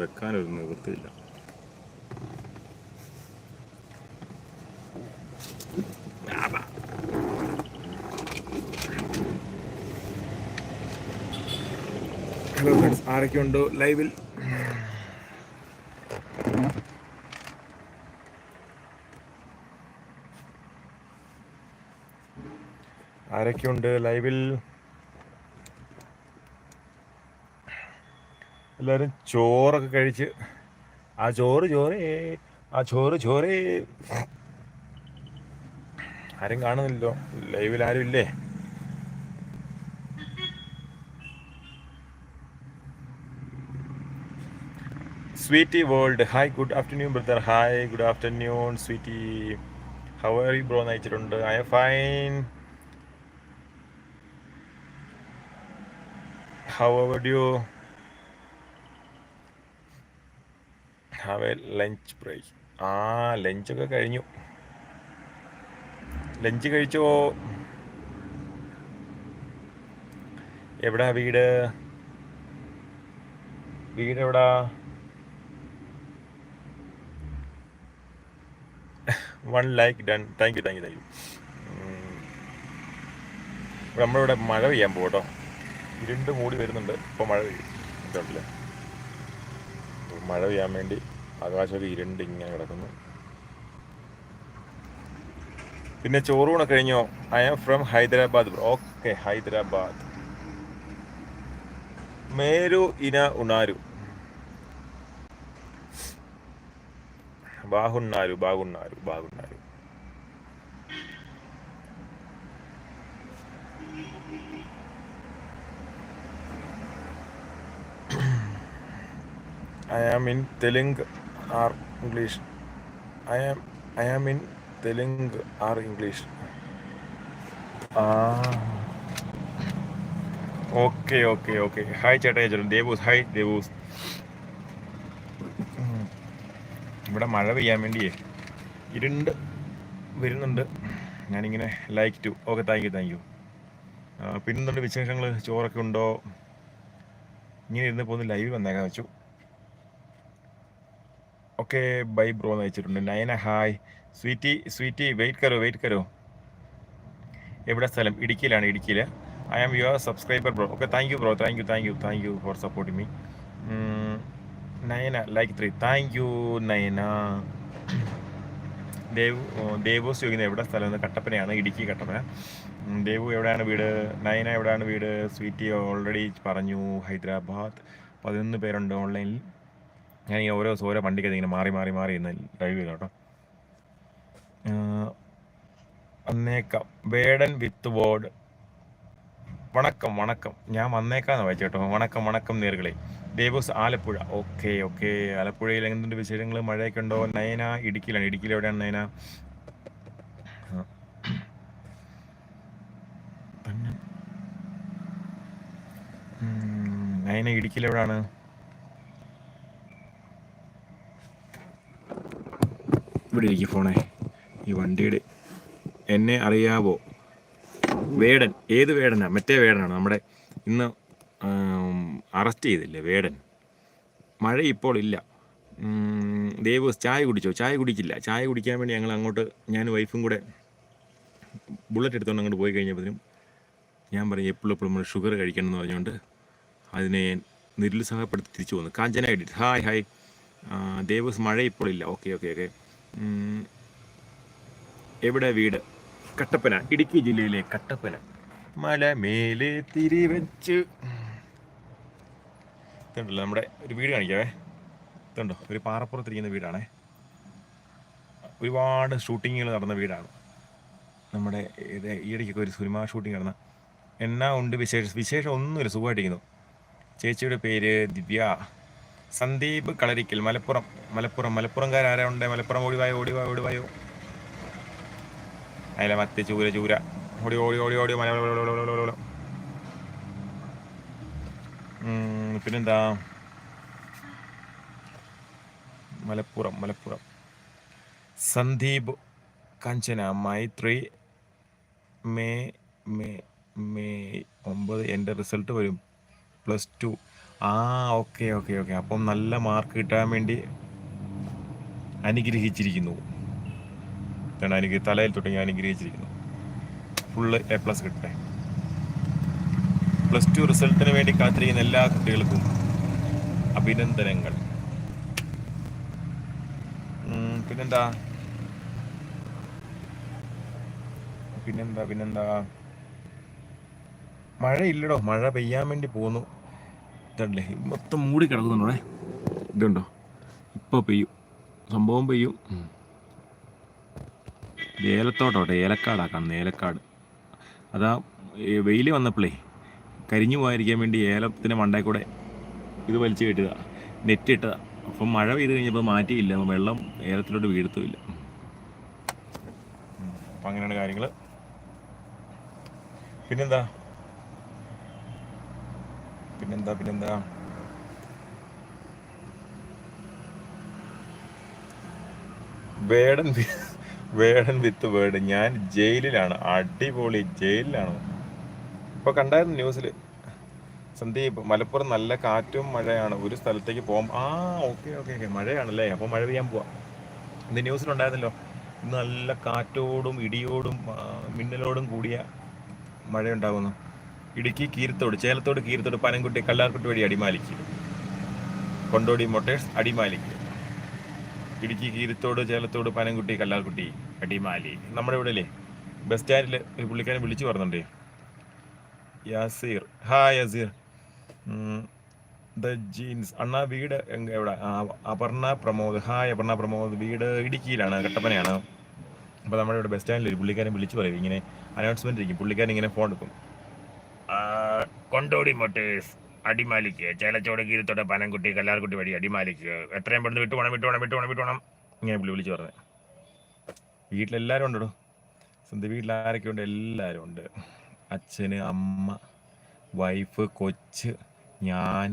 വെക്കാനൊരു നിവൃത്തിയില്ല. Hello friends ആരൊക്കെയുണ്ടോ? ലൈവിൽ ആരൊക്കെയുണ്ട്? ലൈവിൽ എല്ലാവരും ചോറൊക്കെ കഴിച്ച് ആ ചോറ് ചോറേ ആ ചോറ് ചോറേ. ആരും കാണുന്നില്ലല്ലോ. ലൈവിൽ ആരും ഇല്ലേ? Sweety world. Hi good afternoon brother hi good afternoon sweety. How are you bro എന്ന് അയച്ചിട്ടുണ്ട് I a fine how are you have a lunch break ആ ലഞ്ചൊക്കെ കഴിഞ്ഞു. ലഞ്ച് കഴിച്ചോ? എവിടാ വീട്? വീട് എവിടാ? One like done thank you thank you thank you നമ്മളിവിടെ മഴ പെയ്യാൻ പോകട്ടോ ഇരുണ്ട് മൂടി വരുന്നുണ്ട്. ഇപ്പോൾ മഴ പെയ്യും. ഇതുണ്ടല്ലേ? മഴ പെയ്യാൻ വേണ്ടി ആകാശമൊക്കെ ഇരുണ്ട് ഇങ്ങനെ കിടക്കുന്നു. പിന്നെ ചോറൂണ് കഴിഞ്ഞോ? I am from Hyderabad okay Hyderabad Meru ഇന ഉണാരു. ബാഹുണ്ണാരു ബാഗുണ്ണാരു ബാഗുണ്ണാരു I am in Telugu or English I am I am in Telugu or English. Okay okay okay hi ചേട്ടാ ചേട്ടൻ ദേവൂസ്. ഹായ് ദേവൂസ്. ഇവിടെ മഴ പെയ്യാൻ വേണ്ടിയേ ഇരുണ്ട് വരുന്നുണ്ട്. ഞാനിങ്ങനെ like two okay thank you thank you പിന്നെന്തുണ്ട് വിശേഷങ്ങൾ ചോറൊക്കെ ഉണ്ടോ? ഇങ്ങനെ ഇരുന്ന് പോകുന്ന. ലൈവ് വന്നേക്കാൻ വെച്ചു. ഓക്കെ ബൈ ബ്രോ എന്ന് വെച്ചിട്ടുണ്ട്. Nayana hi sweety sweety wait കരോ wait കരോ? എവിടെ സ്ഥലം? ഇടുക്കിയിലാണ് ഇടുക്കിയിൽ I am your subscriber bro okay thank you bro thank you thank you thank you for supporting me Nayana like three thank you Nayana. Dev ദേവോസ് ചോദിക്കുന്നത് എവിടെ സ്ഥലം? എന്ന് കട്ടപ്പനയാണ് ഇടുക്കി കട്ടപ്പന. ദേവു എവിടെയാണ് വീട്? നയന എവിടെയാണ് വീട്? സ്വീറ്റി ഓൾറെഡി പറഞ്ഞു ഹൈദരാബാദ്. പതിനൊന്ന് പേരുണ്ട് ഓൺലൈനിൽ ഞാൻ ഈ ഓരോ ദിവസം ഓരോ വണ്ടിക്ക് ഇങ്ങനെ മാറി മാറി മാറി ഇന്ന് ഡ്രൈവ് ചെയ്തു കേട്ടോ. വന്നേക്കാം. Vedan with board. വണക്കം വണക്കം. ഞാൻ വന്നേക്കാന്ന് വായിച്ചു കേട്ടോ. വണക്കം വണക്കം നേരുകളെ ദേവസ് ആലപ്പുഴ. Okay okay. ആലപ്പുഴയിൽ എന്തുണ്ട് വിശേഷങ്ങൾ മഴയൊക്കെ ഉണ്ടോ? നയന ഇടുക്കിയിലാണ്. ഇടുക്കിയിൽ എവിടെയാണ് നയന? നയന ഇടുക്കിയിൽ എവിടെയാണ് ഇവിടെ ഇരിക്കും ഫോണേ. ഈ വണ്ടിയുടെ എന്നെ അറിയാവോ? വേടൻ. ഏത് വേടനാണ് മറ്റേ വേടനാണ്? നമ്മുടെ ഇന്ന് അറസ്റ്റ് ചെയ്തില്ലേ വേടൻ? മഴ ഇപ്പോൾ ഇല്ല. ദേവ് ചായ കുടിച്ചോ? ചായ കുടിക്കില്ല ചായ കുടിക്കാൻ വേണ്ടി ഞങ്ങൾ അങ്ങോട്ട് ഞാൻ വൈഫും കൂടെ ബുള്ളറ്റ് എടുത്തുകൊണ്ട് അങ്ങോട്ട് പോയി കഴിഞ്ഞപ്പോഴത്തേനും ഞാൻ പറഞ്ഞു എപ്പോഴും എപ്പോഴും നമ്മൾ ഷുഗർ കഴിക്കണം എന്ന് പറഞ്ഞുകൊണ്ട് അതിനെ നിരുത്സാഹപ്പെടുത്തി തിരിച്ചു വന്നു. കാഞ്ചന എഡിറ്റ് ഹായ് ഹായ് ദേവസ് മഴ ഇപ്പോൾ ഇല്ല. ഓക്കെ ഓക്കെ ഓക്കെ എവിടെ വീട്? കട്ടപ്പന ഇടുക്കി ജില്ലയിലെ കട്ടപ്പന. മല മേലെ തിരി വെച്ച് ഇതുണ്ടല്ലോ നമ്മുടെ ഒരു വീട് കാണിക്കാവേ. ഇതുണ്ടോ? ഒരു പാറപ്പുറത്തിരിക്കുന്ന വീടാണേ. ഒരുപാട് ഷൂട്ടിങ്ങുകൾ നടന്ന വീടാണ്. നമ്മുടെ ഇത് ഈയിടയ്ക്കൊക്കെ ഒരു സിനിമ ഷൂട്ടിംഗ് നടന്ന. എന്നാ ഉണ്ട് വിശേഷം വിശേഷം ഒന്നുമില്ല സുഖമായിട്ടിരിക്കുന്നു. ചേച്ചിയുടെ പേര് ദിവ്യ. സന്ദീപ് കളരിക്കൽ മലപ്പുറം. മലപ്പുറം മലപ്പുറംകാരാരാ ഉണ്ട് മലപ്പുറം ഓടിവായോ ഓടിവായോ ഓടിവായോ അതിലെ മത്തി ചൂര ചൂര. ഓടി ഓടി ഓടി ഓടി മല പിന്നെന്താ? Malappuram Malappuram. Sandeep Kanchana Maithri May May May ഒമ്പത്. എന്റെ റിസൾട്ട് വരും. Plus two. ആ ഓക്കെ ഓക്കെ ഓക്കെ. അപ്പം നല്ല മാർക്ക് കിട്ടാൻ വേണ്ടി അനുഗ്രഹിച്ചിരിക്കുന്നു. അനുഗ്രഹ തലയിൽ തുടങ്ങി അനുഗ്രഹിച്ചിരിക്കുന്നു. ഫുള്ള് എ പ്ലസ് കിട്ടട്ടെ. പ്ലസ് ടു റിസൾട്ടിന് വേണ്ടി കാത്തിരിക്കുന്ന എല്ലാ കുട്ടികൾക്കും അഭിനന്ദനങ്ങൾ. പിന്നെന്താ? പിന്നെന്താ പിന്നെന്താ? മഴ ഇല്ലടോ മഴ പെയ്യാൻ വേണ്ടി പോന്നു ഇതല്ലേ മൊത്തം മൂടി കിടക്കുന്നുണ്ടോ ഇതുണ്ടോ? ഇപ്പോൾ പെയ്യും. സംഭവം പെയ്യും. ഏലത്തോട്ടോട്ടെ ഏലക്കാടാ കാണുന്നത് ഏലക്കാട്. അതാ വെയിൽ വന്നപ്പോഴേ കരിഞ്ഞു പോകാതിരിക്കാൻ വേണ്ടി ഏലത്തിന് മണ്ടേ കൂടെ ഇത് വലിച്ചു കെട്ടുക നെറ്റ് ഇട്ടതാ അപ്പം മഴ പെയ്ത് കഴിഞ്ഞപ്പോൾ മാറ്റിയില്ല വെള്ളം ഏലത്തിലോട്ട് വീഴത്തുമില്ല. അപ്പം അങ്ങനെയാണ് കാര്യങ്ങൾ പിന്നെന്താ? പിന്നെന്താ പിന്നെന്താ? വേടൻ വേടൻ വിത്ത് വേട് ഞാൻ ജയിലിലാണ് അടിപൊളി ജയിലിലാണ്. ഇപ്പൊ കണ്ടായിരുന്നു ന്യൂസിൽ സന്ദീപ് മലപ്പുറം നല്ല കാറ്റും മഴയാണ്. ഒരു സ്ഥലത്തേക്ക് പോകാം ആ ഓക്കെ ഓക്കെ ഓക്കെ. മഴയാണല്ലേ? അപ്പോൾ മഴ പെയ്യാൻ പോവാം. ഇന്ന് ന്യൂസിലുണ്ടായിരുന്നല്ലോ. നല്ല കാറ്റോടും ഇടിയോടും മിന്നലോടും കൂടിയ മഴയുണ്ടാകുന്നു ഇടുക്കി കീരത്തോട് ചേലത്തോട് കീരത്തോട് പനംകുട്ടി കല്ലാർക്കുട്ടി വഴി അടിമാലിക്ക്. കൊണ്ടോടി മൊട്ടേഴ്സ് അടിമാലിക്ക്. ഇടുക്കി കീരത്തോട് ചേലത്തോട് പനംകുട്ടി കല്ലാർക്കുട്ടി അടിമാലി. നമ്മുടെ ഇവിടെ അല്ലേ ബസ് സ്റ്റാൻഡിൽ ഒരു പുള്ളിക്കാരൻ വിളിച്ചു പറഞ്ഞിട്ടുണ്ട്. Yasir. Hi Yasir. The jeans. അണ്ണാ വീട് എവിടെ? അപർണ പ്രമോദ്. ഹായ് അപർണ പ്രമോദ്. വീട് ഇടുക്കിയിലാണ് കട്ടപ്പനയാണ്. അപ്പോൾ നമ്മുടെ ഇവിടെ ബസ് സ്റ്റാൻഡിൽ ഒരു പുള്ളിക്കാരൻ വിളിച്ചു പറയും. ഇങ്ങനെ അനൗൺസ്മെന്റ് ഇരിക്കും. പുള്ളിക്കാരൻ ഇങ്ങനെ ഫോൺ എടുക്കും. കൊണ്ടോടി മൊട്ടേഴ്സ് അടിമാലിക്ക്. ചേലച്ചോട് കീരത്തോടെ പനംകുട്ടി കല്ലാർകുട്ടി വഴി അടിമാലിക്ക്. എത്രയും പെട്ടെന്ന് വിട്ടു വിട്ടുപോണം വിട്ടു പോണം വിട്ടു പോണം വിട്ടു പോണം. ഇങ്ങനെ പുള്ളി വിളിച്ചു പറഞ്ഞത് വീട്ടിലെല്ലാവരും ഉണ്ടോ സ്വന്തം വീട്ടിൽ ആരൊക്കെ ഉണ്ട്? എല്ലാവരും ഉണ്ട്. അച്ഛന് അമ്മ വൈഫ് കൊച്ച് ഞാൻ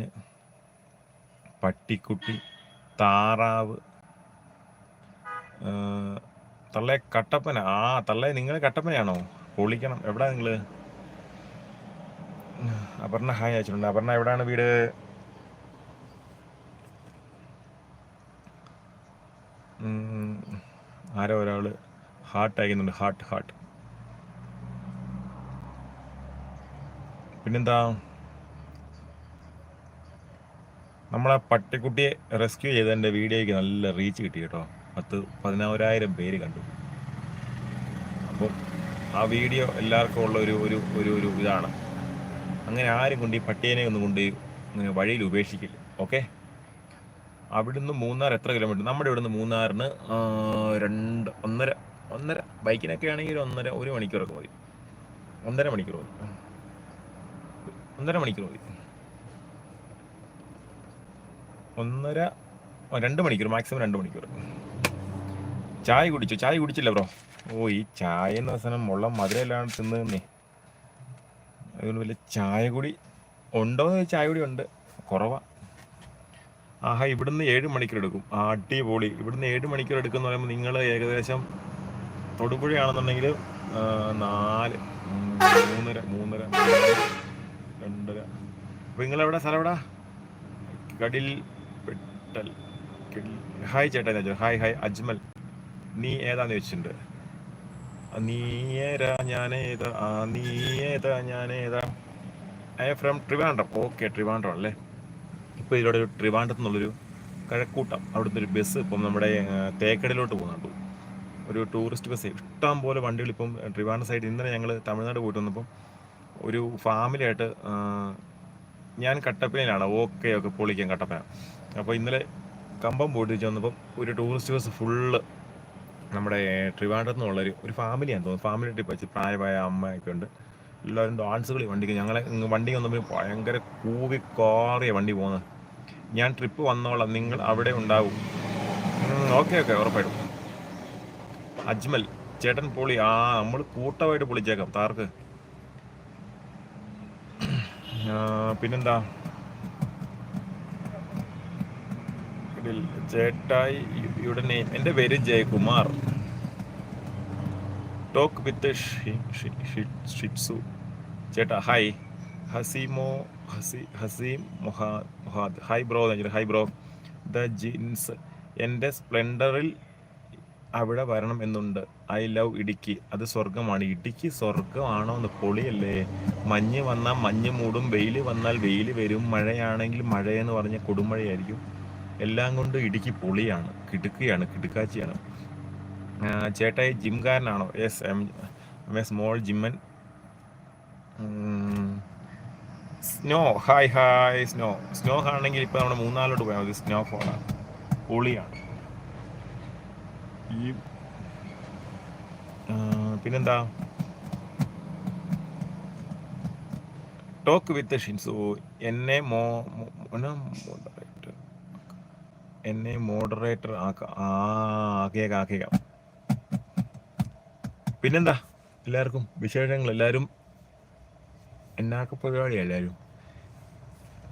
പട്ടിക്കുട്ടി താറാവ് തള്ളയെ തള്ളെ കട്ടപ്പന. ആ തള്ളയെ നിങ്ങൾ കട്ടപ്പനയാണോ? പൊളിക്കണം. എവിടെ നിങ്ങൾ അപർണ ഹായ് അയച്ചിട്ടുണ്ട്. അപർണ എവിടെയാണ് വീട്? ആരോ ഒരാൾ ഹാർട്ട് അയക്കുന്നുണ്ട്. ഹാർട്ട് ഹാർട്ട് പിന്നെന്താ? നമ്മളെ പട്ടിക്കുട്ടിയെ റെസ്ക്യൂ ചെയ്തതിന്റെ വീഡിയോയ്ക്ക് നല്ല റീച്ച് കിട്ടി കേട്ടോ. പത്ത് പതിനായിരം പേര് കണ്ടു. അപ്പോൾ ആ വീഡിയോ എല്ലാവർക്കും ഉള്ള ഒരു ഒരു ഒരു ഇതാണ്. അങ്ങനെ ആരും കൊണ്ട് ഈ പട്ടിയനെ ഒന്നും കൊണ്ട് ഇങ്ങനെ വഴിയിൽ ഉപേക്ഷിക്കില്ല. ഓക്കെ അവിടുന്ന് മൂന്നാർ എത്ര കിലോമീറ്റർ നമ്മുടെ ഇവിടുന്ന് മൂന്നാറിന് രണ്ട് ഒന്നര ഒന്നര. ബൈക്കിനൊക്കെ ആണെങ്കിൽ ഒന്നര ഒരു മണിക്കൂറൊക്കെ മതി. ഒന്നര മണിക്കൂർ മതി. ഒന്നര മണിക്കൂർ മതി. ഒന്നര രണ്ട് മണിക്കൂർ മാക്സിമം രണ്ട് മണിക്കൂർ. ചായ കുടിച്ചു? ചായ കുടിച്ചില്ല ബ്രോ ഓ ഈ ചായ എന്ന സാധനം മുള്ള തിന്ന് തിന്നേ അതുകൊണ്ട് വലിയ ചായ കൂടി ഉണ്ടോ എന്ന് ചായ കൂടി ഉണ്ട്. കുറവാ. ആഹാ ഇവിടുന്ന് ഏഴ് മണിക്കൂർ എടുക്കും. അടിപൊളി. ഇവിടുന്ന് ഏഴ് മണിക്കൂർ എടുക്കുന്ന പറയുമ്പോൾ നിങ്ങൾ ഏകദേശം തൊടുപുഴയാണെന്നുണ്ടെങ്കിൽ നാല് മൂന്നര മൂന്നര രണ്ടര. അപ്പം നിങ്ങളെവിടെ? സ്ഥലം എവിടാ കടിൽ പെട്ടൽ. ഹായ് ചേട്ടാ. Hi hi Ajmal. നീ ഏതാന്ന് ചോദിച്ചിട്ടുണ്ട്? ആ, നീ ഏതാ ഞാനേതാ. ആ നീയേതാ ഞാനേതാ I from Trivandrum okay Trivandrum അല്ലേ? ഇപ്പോൾ ഇതിലൂടെ ഒരു ട്രിവാൻഡ്രത്ത് നിന്നുള്ളൊരു കഴക്കൂട്ടം. അവിടുത്തെ ഒരു ബസ് ഇപ്പം നമ്മുടെ തേക്കടയിലോട്ട് പോകുന്നുണ്ട്. ഒരു ടൂറിസ്റ്റ് ബസ് ഇഷ്ടം പോലെ വണ്ടികൾ ഇപ്പം ട്രിവാൻഡ്രം സൈഡ് ഇന്നലെ ഞങ്ങൾ തമിഴ്നാട് പോയിട്ട് വന്നപ്പം ഒരു ഫാമിലിയായിട്ട് ഞാൻ കട്ടപ്പനയിലാണ്. ഓക്കെ ഓക്കെ പൊളിക്കാൻ കട്ടപ്പന. അപ്പോൾ ഇന്നലെ കമ്പം പോയിട്ട് വന്നപ്പം ഒരു ടൂറിസ്റ്റ് ബസ് ഫുള്ള് നമ്മുടെ ട്രിവാൻഡ്രത്ത് നിന്നുള്ളൊരു ഒരു ഫാമിലിയാണ് തോന്നുന്നു. ഫാമിലി ട്രിപ്പ് വെച്ച് പ്രായമായ അമ്മയൊക്കെ ഉണ്ട്. എല്ലാവരും ഡാൻസ് കളി വണ്ടിക്ക് ഞങ്ങളെ വണ്ടി വന്നപ്പോൾ ഭയങ്കര കൂവി കോറിയ വണ്ടി പോകുന്നത് ഞാൻ ട്രിപ്പ് വന്നോളാം. നിങ്ങൾ അവിടെ ഉണ്ടാവും. ഓക്കെ ഓക്കെ ഉറപ്പായിട്ടും. അജ്മൽ ചേട്ടൻ പൊളി. ആ നമ്മൾ കൂട്ടമായിട്ട് പൊളിച്ചേക്കാം താർക്ക്. പിന്നെന്താ? ഇതിൽ ചേട്ടായി യുടെ നെയിം എന്റെ പേര് ജയകുമാർ. ടോക്ക് വിത്ത് ഷിറ്റ്സു ചേട്ടാ ഹായ് ഹസീമോ ഹസി ഹസീം മൊഹാ മൊഹാദ്. Hi bro hi bro the jeans എന്റെ സ്പ്ലെൻഡറിൽ അവിടെ വരണം എന്നുണ്ട്. I love Idukki. അത് സ്വർഗമാണ് ഇടുക്കി സ്വർഗമാണോ എന്ന് പൊളിയല്ലേ? മഞ്ഞ് വന്നാൽ മഞ്ഞ് മൂടും വെയിൽ വന്നാൽ വെയിൽ വരും. മഴയാണെങ്കിൽ മഴയെന്ന് പറഞ്ഞ കൊടുമഴയായിരിക്കും. എല്ലാം കൊണ്ട് ഇടുക്കി പൊളിയാണ്. കിടുക്കുകയാണ് കിടുക്കാച്ചിയാണ്. ചേട്ടായി ജിംകാരനാണോ? Yes M M a small ജിമ്മൻ. Snow hi hi snow snow ആണെങ്കിൽ ഇപ്പോൾ നമ്മുടെ മൂന്നാലോട്ട് പോയാൽ മതി. സ്നോ ഫോണാണ് പൊളിയാണ്. ഈ പിന്നെന്താ? ടോക്ക് വിത്ത് ഷിൻസു എന്നെ മോ എന്നാ എന്നെ മോഡറേറ്റർ ആക്കിയേക്കാം ആക്കിയേക്കാം. പിന്നെന്താ? എല്ലാവർക്കും വിശേഷങ്ങൾ എല്ലാവരും എന്നാക്ക പരിപാടിയാണ് എല്ലാവരും?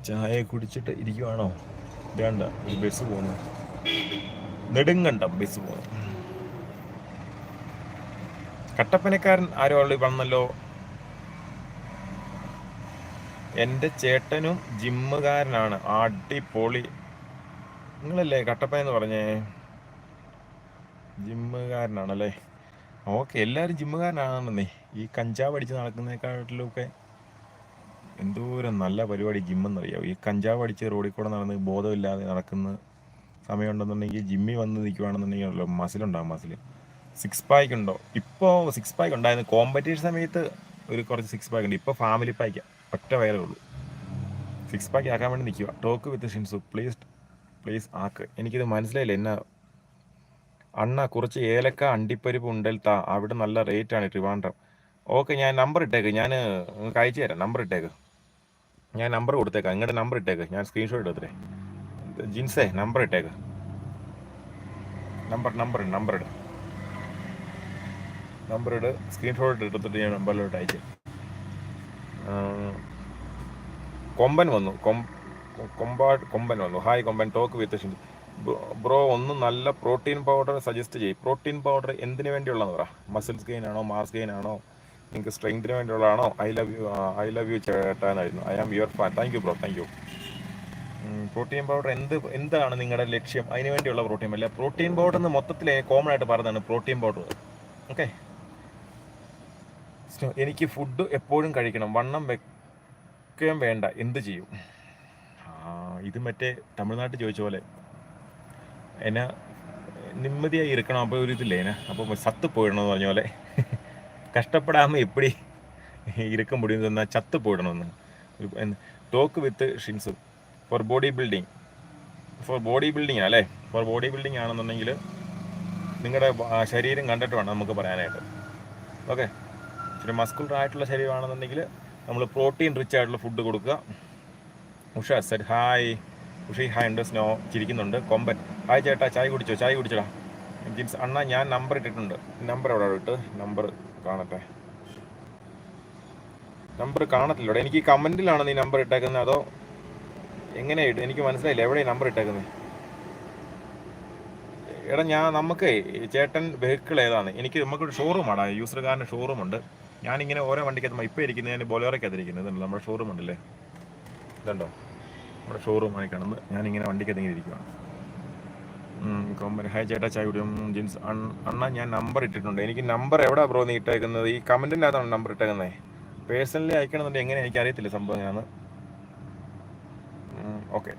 ചായ കുടിച്ചിട്ട് ഇരിക്കുവാണോ? വേണ്ട ഒരു ബസ് പോകുന്നു നെടുങ്കണ്ടം ബസ് പോകുന്നു കട്ടപ്പനക്കാരൻ ആരോ വന്നല്ലോ. എന്റെ ചേട്ടനും ജിമ്മുകാരനാണ്. അടിപൊളി നിങ്ങളല്ലേ കട്ടപ്പ എന്ന് പറഞ്ഞേ? ജിമ്മുകാരനാണല്ലേ? ഓക്കെ എല്ലാവരും ജിമ്മുകാരനാണെന്നേ. ഈ കഞ്ചാവ് അടിച്ച് നടക്കുന്നതിനെക്കാട്ടിലൊക്കെ എന്തോരം നല്ല പരിപാടി ജിമ്മെന്നറിയാവും? ഈ കഞ്ചാവ് അടിച്ച് റോഡിൽ കൂടെ നടന്ന് ബോധമില്ലാതെ നടക്കുന്ന സമയമുണ്ടെന്നുണ്ടെങ്കിൽ ജിമ്മിൽ വന്ന് നിൽക്കുവാണെന്നുണ്ടെങ്കിൽ മസിലുണ്ടാകും മസിൽ സിക്സ് പായ്ക്ക് ഉണ്ടോ? ഇപ്പോൾ സിക്സ് പായ്ക്ക് ഉണ്ടായിരുന്നു. കോമ്പറ്റീഷൻ സമയത്ത് ഒരു കുറച്ച് സിക്സ് പായ്ക്ക് ഉണ്ട്. ഇപ്പോൾ ഫാമിലി പായ്ക്കാണ് ഒറ്റ വയറേ ഉള്ളൂ. സിക്സ് പായ്ക്ക് ആക്കാൻ വേണ്ടി നിൽക്കുക. ടോക്ക് വിത്ത് ഷിൻസു പ്ലീസ് പ്ലീസ് ആക്ക്. എനിക്കിത് മനസ്സിലായില്ല. എന്നാ? അണ്ണ കുറച്ച് ഏലക്ക അണ്ടിപ്പരിപ്പ് ഉണ്ടൽ അവിടെ നല്ല റേറ്റ് ആണ് ട്രിവാൻഡ്രം. ഓക്കെ ഞാൻ നമ്പർ ഇട്ടേക്ക്. ഞാൻ നിങ്ങൾക്ക് അയച്ചു തരാം. നമ്പർ ഇട്ടേക്ക്. ഞാൻ നമ്പർ കൊടുത്തേക്കാം. നിങ്ങളുടെ നമ്പർ ഇട്ടേക്ക്. ഞാൻ സ്ക്രീൻഷോട്ട് എടുത്തേ ജിൻസേ നമ്പർ ഇട്ടേക്ക്. നമ്പർ നമ്പർ നമ്പർ ഇട്. നമ്പർ ഇട്. സ്ക്രീൻഷോട്ട് എടുത്തിട്ട് ഞാൻ നമ്പറിലോട്ട് അയച്ചു കൊമ്പൻ വന്നു. കൊം- കൊമ്പാ കൊമ്പൻ വന്നു. ഹായ് കൊമ്പൻ ടോക്ക് വിത്ത് ഷിൻ ബ്രോ ഒന്ന് നല്ല പ്രോട്ടീൻ പൗഡർ സജസ്റ്റ് ചെയ്യും. പ്രോട്ടീൻ പൗഡർ എന്തിനു വേണ്ടിയുള്ളതെന്ന് പറ. മസിൽസ് ഗെയിൻ ആണോ മാസ് ഗെയിൻ ആണോ? നിങ്ങൾക്ക് സ്ട്രെങ്തിന് വേണ്ടിയുള്ളതാണോ? I love you I love you ചേട്ടാനായിരുന്നു. I am your fan thank you bro thank you protein powder എന്ത് എന്താണ് നിങ്ങളുടെ ലക്ഷ്യം? അതിന് വേണ്ടിയുള്ള പ്രോട്ടീൻ അല്ല? പ്രോട്ടീൻ പൗഡർ എന്ന് മൊത്തത്തിൽ കോമൺ ആയിട്ട് പറയുന്നതാണ് പ്രോട്ടീൻ പൗഡർ ഓക്കെ എനിക്ക് ഫുഡ് എപ്പോഴും കഴിക്കണം. വണ്ണം വെക്കുകയും വേണ്ട. എന്ത് ചെയ്യും? ഇത് മറ്റേ തമിഴ്നാട്ടിൽ ചോദിച്ച പോലെ എന്നാ നിമ്മതിയായി ഇരിക്കണം അപ്പോൾ ഒരു ഇതില്ലേ എന്നാ? അപ്പോൾ സത്ത് പോയിടണമെന്ന് പറഞ്ഞ പോലെ. കഷ്ടപ്പെടാമ എപ്പടി ഇരിക്കം മുടിയുന്നത് എന്നാൽ ചത്ത് പോയിടണമെന്ന്. Talk with Shins. For body building for body building അല്ലേ? ഫോർ ബോഡി ബിൽഡിംഗ് ആണെന്നുണ്ടെങ്കിൽ നിങ്ങളുടെ ശരീരം കണ്ടിട്ട് വേണം നമുക്ക് പറയാനായിട്ട്. ഓക്കെ ഇച്ചിരി മസ്കുലർ ആയിട്ടുള്ള ശരീരമാണെന്നുണ്ടെങ്കിൽ നമ്മൾ പ്രോട്ടീൻ റിച്ച് ആയിട്ടുള്ള ഫുഡ് കൊടുക്കുക. Usha set hi. ഉഷി ഹായ് ഉണ്ട് സ്നോ ചിരിക്കുന്നുണ്ട്. കൊമ്പൻ. ഹായ് ചേട്ടാ ചായ കുടിച്ചോ? ചായ കുടിച്ചടാ. ജിൻസ് അണ്ണ ഞാൻ നമ്പർ ഇട്ടിട്ടുണ്ട്. നമ്പർ എവിടെ ഇട്ട്? നമ്പർ കാണട്ടെ. നമ്പർ കാണത്തില്ലടാ എനിക്ക് കമന്റിലാണ് നീ നമ്പർ ഇട്ടേക്കുന്നത് അതോ എങ്ങനെയാ ഇട്ട് എനിക്ക് മനസ്സിലായില്ല. എവിടെയാണ് നമ്പർ ഇട്ടേക്കുന്നത് എടാ ഞാൻ നമുക്ക് ചേട്ടൻ വെഹിക്കിൾ ഏതാണ്? എനിക്ക് നമുക്കൊരു ഷോറൂമാണ് യൂസർ ഷോറൂം ഉണ്ട്. ഞാനിങ്ങനെ ഓരോ വണ്ടിക്കകത്ത് ഇപ്പോൾ ഇരിക്കുന്നത് ഞാൻ ബൊലോറയ്ക്കകത്തിരിക്കുന്നത് ഇതുണ്ട് നമ്മുടെ ഷോറൂം ഉണ്ടല്ലേ? ഇതുണ്ടോ? നമ്മുടെ ഷോറൂമായി കാണുന്നത് ഞാനിങ്ങനെ വണ്ടിക്ക് എന്തെങ്കിലും ഇരിക്കുകയാണ് ഹൈ ചേട്ടാ ചായ കുടിയും? ജീൻസ് അണ്ണ ഞാൻ നമ്പർ ഇട്ടിട്ടുണ്ട്. എനിക്ക് നമ്പർ എവിടെ ബ്രോ നീ ഇട്ടേക്കുന്നത്? ഈ കമന്റിന്റെ അകത്താണ് നമ്പർ ഇട്ടേക്കുന്നത് പേഴ്സണലി അയക്കണമെന്നുണ്ടെങ്കിൽ എങ്ങനെ എനിക്ക് അറിയത്തില്ല സംഭവം ഞാൻ. ഓക്കെ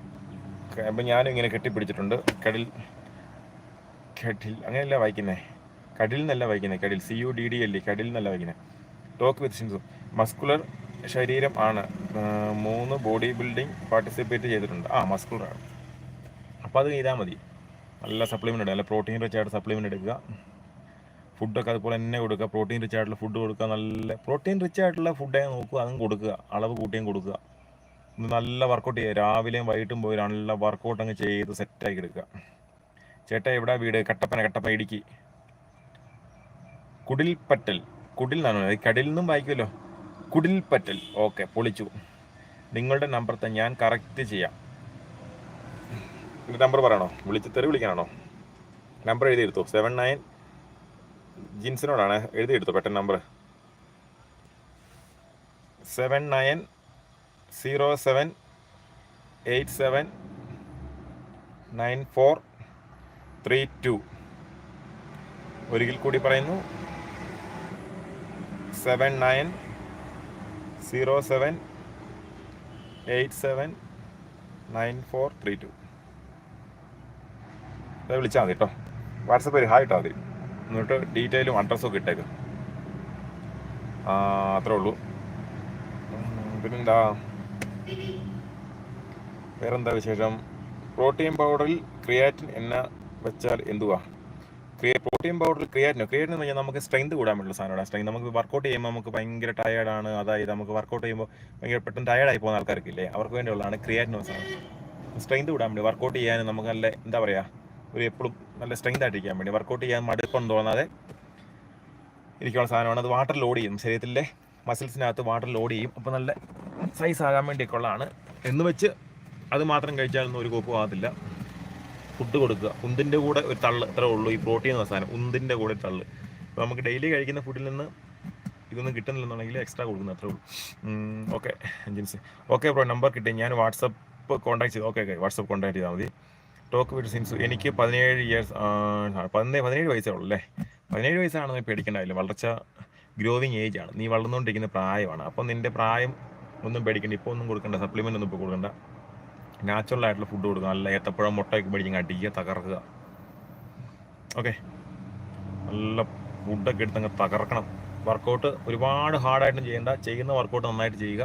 അപ്പം ഞാനും ഇങ്ങനെ കെട്ടിപ്പിടിച്ചിട്ടുണ്ട്. കടിൽ കടിൽ അങ്ങനെയല്ല വായിക്കുന്നേ? കടിൽ എന്നല്ല വായിക്കുന്നത് കടിൽ സി യു ഡി ഡി അല്ലേ കടിൽ എന്നല്ല വായിക്കുന്നത് ടോക്ക് വിത്ത് സിൻസും മസ്കുലർ ശരീരം ആണ്. മൂന്ന് ബോഡി ബിൽഡിംഗ് പാർട്ടിസിപ്പേറ്റ് ചെയ്തിട്ടുണ്ട്. ആ മസ്കുലർ ആണ്. അപ്പോൾ അത് ചെയ്താൽ മതി. നല്ല സപ്ലിമെന്റ് എടുക്കുക. നല്ല പ്രോട്ടീൻ റിച്ച് ആയിട്ട് സപ്ലിമെന്റ് എടുക്കുക. ഫുഡൊക്കെ അതുപോലെ തന്നെ കൊടുക്കുക. പ്രോട്ടീൻ റിച്ച് ആയിട്ടുള്ള ഫുഡ് കൊടുക്കുക. നല്ല പ്രോട്ടീൻ റിച്ച് ആയിട്ടുള്ള ഫുഡേ നോക്കുക. അതും കൊടുക്കുക. അളവ് കൂട്ടിയും കൊടുക്കുക. നല്ല വർക്കൗട്ട് ചെയ്യുക. രാവിലെയും വൈകിട്ടും പോയി നല്ല വർക്കൗട്ട് അങ്ങ് ചെയ്ത് സെറ്റാക്കി എടുക്കുക. ചേട്ടാ എവിടെ വീട്? കട്ടപ്പന കട്ടപ്പന ഇടുക്കി. കുടിൽപ്പറ്റൽ കുടിൽ എന്നാണ്. കടിൽ നിന്നും വായിക്കുമല്ലോ. കുടിൽപ്പറ്റൽ. ഓക്കെ പൊളിച്ചു. നിങ്ങളുടെ നമ്പർ ഞാൻ കറക്റ്റ് ചെയ്യാം. നമ്പർ പറയണോ? വിളിച്ച് തെറി വിളിക്കാനാണോ? നമ്പർ എഴുതിയെടുത്തു സെവൻ നയൻ ജിൻസിനോടാണ് എഴുതിയെടുത്തു പെട്ടെന്ന് number seven nine zero seven eight seven nine four three two ഒരിക്കൽ കൂടി പറയുന്നു. Seven nine zero seven eight seven nine four three two. അത് വിളിച്ചാൽ മതി കേട്ടോ വാട്സപ്പ് ഒരു ഹായ് ഇട്ടാൽ മതി. എന്നിട്ട് ഡീറ്റെയിലും അഡ്രസ്സും ഒക്കെ ഇട്ടേക്ക്. അത്രേ ഉള്ളൂ. പിന്നെന്താ? വേറെന്താ വിശേഷം? പ്രോട്ടീൻ പൗഡറിൽ ക്രിയാറ്റിൻ എന്ന വെച്ചാൽ എന്തുവാ? ക്രിയ പ്രോട്ടീൻ പൗഡർ ക്രിയാറ്റിനോ ക്രിയാറ്റിൻ എന്ന് പറഞ്ഞാൽ നമുക്ക് സ്ട്രെങ്ത് കൂടാൻ പറ്റുന്ന സാധനമാണ് സ്ട്രെങ്ത് നമുക്ക് വർക്കൗട്ട് ചെയ്യുമ്പോൾ നമുക്ക് ഭയങ്കര ടയേർഡാണ് അതായത് നമുക്ക് വർക്കൗട്ട് ചെയ്യുമ്പോൾ ഭയങ്കര പെട്ടെന്ന് ടയേർഡായി പോകുന്ന ആൾക്കാർക്കില്ലേ? അവർക്ക് വേണ്ടിയുള്ളതാണ് ക്രിയാറ്റിനോ സാധനം. സ്ട്രെങ്ത് കൂടാൻ വേണ്ടി വർക്കൗട്ട് ചെയ്യാൻ നമുക്ക് നല്ല എന്താ പറയുക ഒരു എപ്പോഴും നല്ല സ്ട്രെങ്ത് ആയിട്ടിരിക്കാൻ വേണ്ടി വർക്കൗട്ട് ചെയ്യാൻ മടുപ്പൊന്നും തോന്നാതെ ഇരിക്കാനുള്ള സാധനമാണ്. അത് വാട്ടർ ലോഡ് ചെയ്യും. ശരീരത്തിലെ മസിൽസിനകത്ത് വാട്ടർ ലോഡ് ചെയ്യും. അപ്പോൾ നല്ല സൈസ് ആകാൻ വേണ്ടിയൊക്കെ ഉള്ളതാണ് എന്ന് വെച്ച് അത് മാത്രം കഴിച്ചാലൊന്നും ഒരു കോപ്പ് ആകത്തില്ല. ഫുഡ് കൊടുക്കുക. ഉന്തിന്റെ കൂടെ ഒരു തള്ള് അത്രേ ഉള്ളൂ ഈ പ്രോട്ടീൻ എന്ന സാധനം. ഉന്തിന്റെ കൂടെ തള്ള്. അപ്പോൾ നമുക്ക് ഡെയിലി കഴിക്കുന്ന ഫുഡിൽ നിന്ന് ഇതൊന്നും കിട്ടുന്നില്ലെന്നുണ്ടെങ്കിൽ എക്സ്ട്രാ കൊടുക്കുന്നു അത്രേ ഉള്ളൂ. Okay Jins. Okay bro number കിട്ടി. ഞാൻ വാട്സപ്പ് കോൺടാക്ട് ചെയ്തു. ഓക്കെ ഓക്കെ വാട്സപ്പ് കോൺടാക്ട് ചെയ്താൽ മതി. ടോക്ക് വിത്ത് സിൻസ് എനിക്ക് പതിനേഴ് ഇയേഴ്സ് പതിനേഴ് പതിനേഴ് വയസ്സേ ഉള്ളൂ അല്ലേ? പതിനേഴ് വയസ്സാണെന്ന് പേടിക്കേണ്ടതില്ല വളർച്ച ഗ്രോവിങ് ഏജ് ആണ്. നീ വളർന്നുകൊണ്ടിരിക്കുന്ന പ്രായമാണ്. അപ്പം നിന്റെ പ്രായം ഒന്നും പേടിക്കേണ്ട. ഇപ്പോൾ ഒന്നും കൊടുക്കേണ്ട. സപ്ലിമെന്റ് ഒന്നും ഇപ്പോൾ കൊടുക്കണ്ട. നാച്ചുറൽ ആയിട്ടുള്ള ഫുഡ് കൊടുക്കുക. നല്ല ഏത്തപ്പഴം മുട്ടയൊക്കെ മേടിക്കുക അടിക്കുക തകർക്കുക. ഓക്കെ നല്ല ഫുഡൊക്കെ എടുത്ത് അങ്ങ് തകർക്കണം. വർക്കൗട്ട് ഒരുപാട് ഹാർഡായിട്ടും ചെയ്യേണ്ട. ചെയ്യുന്ന വർക്കൗട്ട് നന്നായിട്ട് ചെയ്യുക.